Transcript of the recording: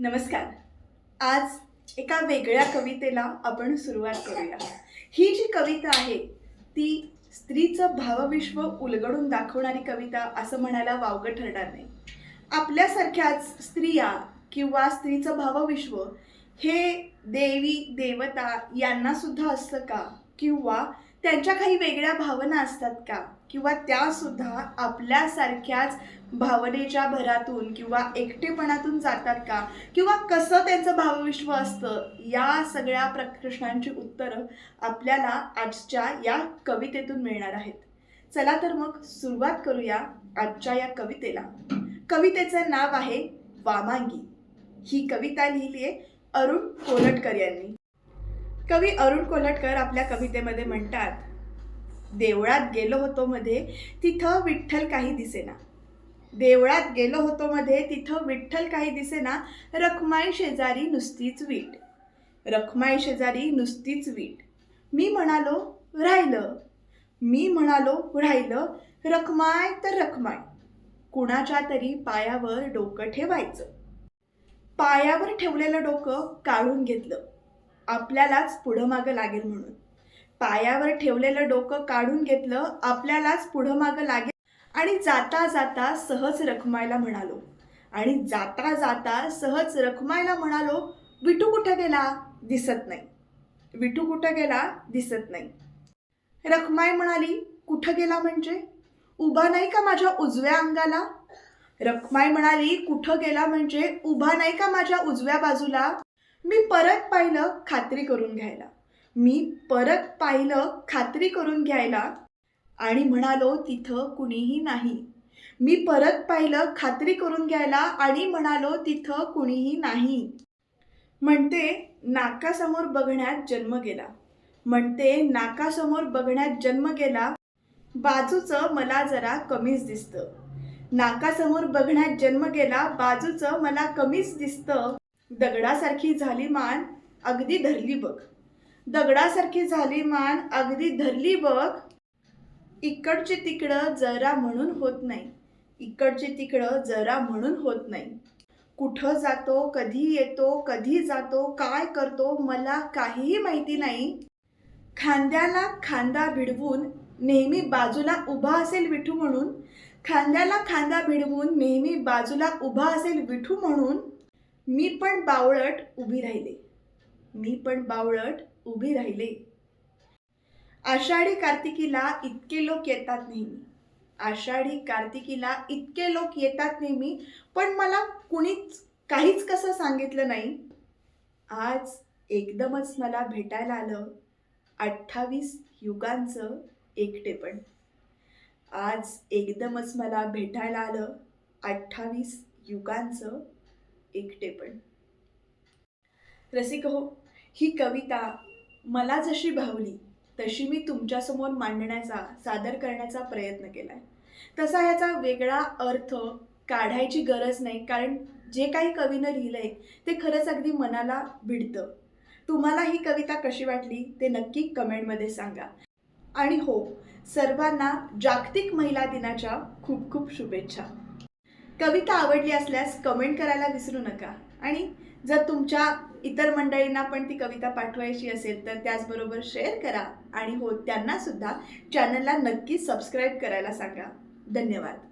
नमस्कार. आज एका वेगळ्या कवितेला आपण सुरुवात करूया. ही जी कविता आहे ती स्त्रीचं भावविश्व उलगडून दाखवणारी कविता असं म्हणायला वावगं ठरणार नाही. आपल्यासारख्याच स्त्रिया किंवा स्त्रीचं भावविश्व हे देवी देवता यांना सुद्धा असतं का? किंवा त्यांच्या काही वेगळ्या भावना असतात का? किंवा त्यासुद्धा आपल्यासारख्याच भावनेच्या भरातून किंवा एकटेपणातून जातात का? किंवा कसं त्यांचं भावविश्व असतं? या सगळ्या प्रश्नांची उत्तरं आपल्याला आजच्या या कवितेतून मिळणार आहेत. चला तर मग सुरुवात करूया आजच्या या कवितेला. कवितेचं नाव आहे वामांगी. ही कविता लिहिली आहे अरुण कोलटकर यांनी. कवी अरुण कोल्हटकर आपल्या कवितेमध्ये म्हणतात देवळात गेलो होतो मध्ये तिथं विठ्ठल काही दिसेना. देवळात गेलो होतो मध्ये तिथं विठ्ठल काही दिसेना. रखमाई शेजारी नुसतीच वीट. रखमाई शेजारी नुसतीच वीट. मी म्हणालो राहिलं. मी म्हणालो राहिलं. रखमाय तर रखमाय. कुणाच्या तरी पायावर डोकं ठेवायचं. पायावर ठेवलेलं डोकं काढून घेतलं. आपल्यालाच पुढं मागं लागेल म्हणून. पायावर ठेवलेलं डोकं काढून घेतलं आपल्यालाच पुढं मागं लागेल. आणि जाता जाता सहज रखमायला म्हणालो. आणि जाता जाता सहज रखमायला म्हणालो विठू कुठं गेला? दिसत नाही. विठू कुठं गेला? दिसत नाही. रखमाई म्हणाली कुठं गेला म्हणजे? उभा नाही का माझ्या उजव्या अंगाला? रखमाई म्हणाली कुठं गेला म्हणजे? उभा नाही का माझ्या उजव्या बाजूला? मी परत पाहिलं खात्री करून घ्यायला. मी परत पाहिलं खात्री करून घ्यायला आणि म्हणालो तिथं कुणीही नाही. मी परत पाहिलं खात्री करून घ्यायला आणि म्हणालो तिथं कुणीही नाही. म्हणते नाकासमोर बघण्यात जन्म गेला. म्हणते नाकासमोर बघण्यात जन्म गेला? बाजूचं मला जरा कमीच दिसतं. नाकासमोर बघण्यात जन्म गेला? बाजूचं मला कमीच दिसतं? दगडासारखी झाली मान अगदी धरली बघ. दगडासारखी झाली मान अगदी धरली बघ. इकडचे तिकडं जरा म्हणून होत नाही. इकडचे तिकडं जरा म्हणून होत नाही. कुठं जातो कधी येतो कधी जातो काय करतो मला काहीही माहिती नाही. खांद्याला खांदा भिडवून नेहमी बाजूला उभा असेल विठू म्हणून. खांद्याला खांदा भिडवून नेहमी बाजूला उभा असेल विठू म्हणून. मी पण बावळट उभी राहिले. मी पण बावळट उभी राहिले. आषाढी कार्तिकीला इतके लोक येतात नेहमी. आषाढी कार्तिकीला इतके लोक येतात नेहमी पण मला कुणीच काहीच कसं सांगितलं नाही. आज एकदमच मला भेटायला आलं. अठ्ठावीस युगांचं एकटेपण. आज एकदमच मला भेटायला आलं. अठ्ठावीस युगांचं एकटेपण रसिक हो ही कविता मला जशी भावली तशी मी तुमच्यासमोर मांडण्याचा सादर करण्याचा प्रयत्न केला आहे तसा ह्याचा वेगळा अर्थ काढायची गरज नाही कारण जे काही कवीनं लिहिलं आहे ते खरंच अगदी मनाला भिडतं. तुम्हाला ही कविता कशी वाटली ते नक्की कमेंटमध्ये सांगा. आणि हो सर्वांना जागतिक महिला दिनाच्या खूप खूप शुभेच्छा. कविता आवडली असल्यास कमेंट करायला विसरू नका. आणि जर तुमच्या इतर मंडळींना पण ती कविता पाठवायची असेल तर त्याचबरोबर शेअर करा. आणि हो त्यांना सुद्धा चॅनलला नक्की सबस्क्राईब करायला सांगा. धन्यवाद.